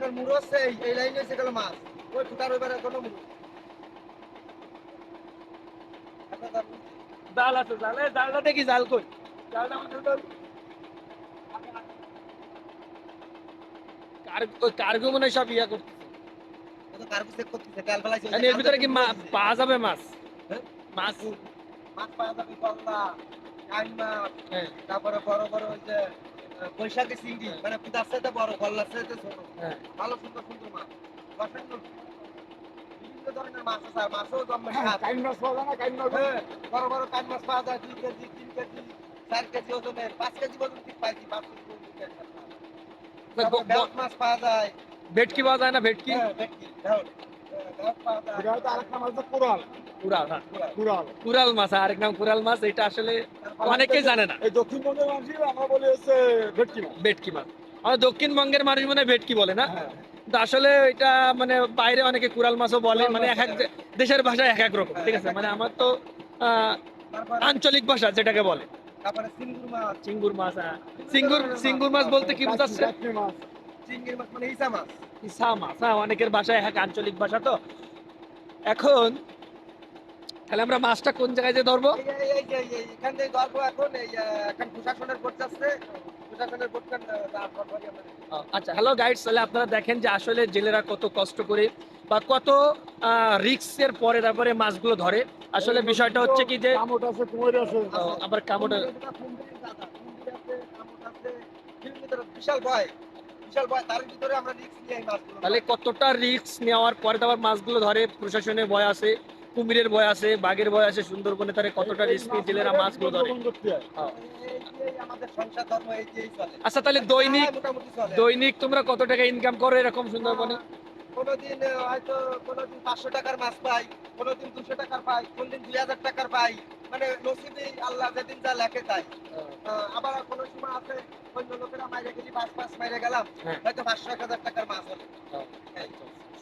আপনার মুড়ো হচ্ছে এই লাইনে এসে গেল মাছ ওই ফুটার ওইবারে কোনো মুড়ো। জাল আছে জাল এই জালটা দেখি জাল কই জালটা কার্গো মনে সব ইয়া করতেছে কার্গো চেক করতেছে কাল বেলায় এর ভিতরে কি থেকে মা- করতেছে। পাওয়া যাবে মাছ হ্যাঁ? মাছ মাছ পাওয়া যাবে মাছ হ্যাঁ তারপরে বড় বড় ওই যে বৈশাখী চিংড়ি মানে পিতার চাইতে বড় গল্লার চাইতে ছোট। হ্যাঁ। ভালো সুন্দর সুন্দর মাছ দশের নোট। বিভিন্ন ধরনের মাছ আছে আর মাছও জন্মে স্বাদ কাইন মাছ পাওয়া যায় না কাইন মাছ। হ্যাঁ, বড় বড় কান মাছ পাওয়া যায় দুই কেজি তিন কেজি চার কেজি ওজনের পাঁচ কেজি ওজন ঠিক পাইছি পাঁচ কেজি ওজন ঠিক পাইছি। তারপর বেউট মাছ পাওয়া যায়। ভেটকি পাওয়া যায় না ভেটকি? হ্যাঁ, ভেটকি, আরেকটা মাছ হ্যাঁ। আরেক নাম কুড়াল মাছ এটা আসলে অনেকেই জানে না। এই দক্ষিণবঙ্গের মানুষই আমরা বলি হচ্ছে ভেটকি মাছ। ভেটকি মাছ। আমাদের দক্ষিণবঙ্গের মানুষ মনে ভেটকি বলে না? হ্যাঁ। আসলে এটা মানে বাইরে অনেকে কুড়াল মাছও বলে মানে এক এক দেশের ভাষা এক এক রকম ঠিক আছে? মানে আমার তো আহ, আঞ্চলিক ভাষা যেটাকে বলে। তারপরে সিঙ্গুর মাছ। চিঙ্গুর মাছ হ্যাঁ। চিঙ্গুর চিঙ্গুর মাছ বলতে কি বোঝাচ্ছে? চিংড়ির মাছ মানে ইসা মাছ ইসা মাছ হ্যাঁ অনেকের ভাষায় এক আঞ্চলিক ভাষা তো। এখন তাহলে আমরা মাছটা কোন জায়গায় যে ধরবো? এখান থেকে গল্প এখন এখন প্রশাসনের বোট যাচ্ছে। প্রশাসনের বোট আচ্ছা হ্যালো গাইডস তাহলে আপনারা দেখেন যে আসলে জেলেরা কত কষ্ট করে বা কত রিক্সের পরে তারপরে মাছগুলো ধরে। আসলে বিষয়টা হচ্ছে কি যে কামট আছে কুমির আছে। আবার কামড় বিশাল ভয়। বিশাল ভয় তার ভিতরে আমরা রিস্ক নিয়ে এই মাছগুলো। তাহলে কতটা রিস্ক নেওয়ার পরে তারপর মাছগুলো ধরে প্রশাসনের ভয় আছে কুমিরের ভয় আছে বাঘের ভয় আছে সুন্দরবনে তারা কতটা রিস্ক নিয়ে জেলেরা মাছগুলো ধরে? হয়। আচ্ছা তাহলে দৈনিক হ্যাঁ, দৈনিক তোমরা কত টাকা ইনকাম করো এরকম সুন্দরবনে? কোনোদিন হয়তো কোনোদিন পাঁচশো টাকার মাছ পাই কোনোদিন দুশো টাকার পাই কোনোদিন দুই হাজার টাকার পাই। মানে নসিবে আল্লাহ যেদিন যা লেখে তাই। আবার কোনো সময় আছে অন্য লোকেরা মাইরে গেলি পাঁচ পাঁচ মাইরে গেলাম হ্যাঁ। হয়তো পাঁচশো এক হাজার টাকার মাছ হলো।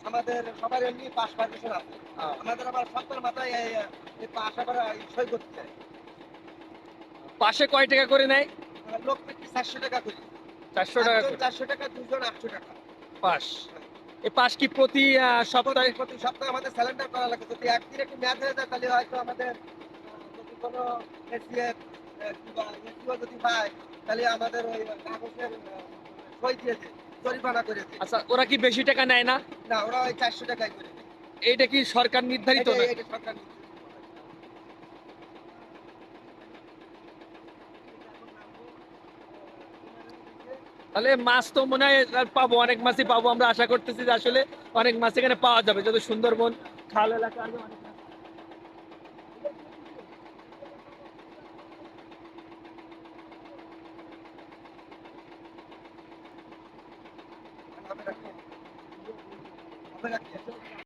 আমাদের সবার এমনি পাঁচ পারমিশন আছে। হ্যাঁ। আমাদের আবার সপ্তাহের মাথায় পাশ আবার এই সই করতে চাই পাশে কয় টাকা করে নেয়? লোক চারশো টাকা করি। চারশো টাকা চারশো টাকা দুজন আটশো টাকা। পাস এই পাস কি প্রতি সপ্তাহে প্রতি সপ্তাহে আমাদের স্যালেন্ডার করা লাগে? যদি একদিন একটু ম্যাচ হয়ে যায় তাহলে হয়তো আমাদের যদি কোনো এসিএফ যদি পায় তাহলে আমাদের ওই কাগজের সই দিয়েছে জরিমানা আচ্ছা ওরা কি বেশি টাকা নেয় না? না ওরা ওই চারশো টাকায় করে এইটা কি সরকার নির্ধারিত না এটা- সরকার নির্দেশ। তাহলে মাছ তো মনে হয় পাবো, অনেক মাছই পাবো আমরা আশা করতেছি যে আসলে অনেক মাছ এখানে পাওয়া যাবে যত সুন্দরবন, খাল এলাকা?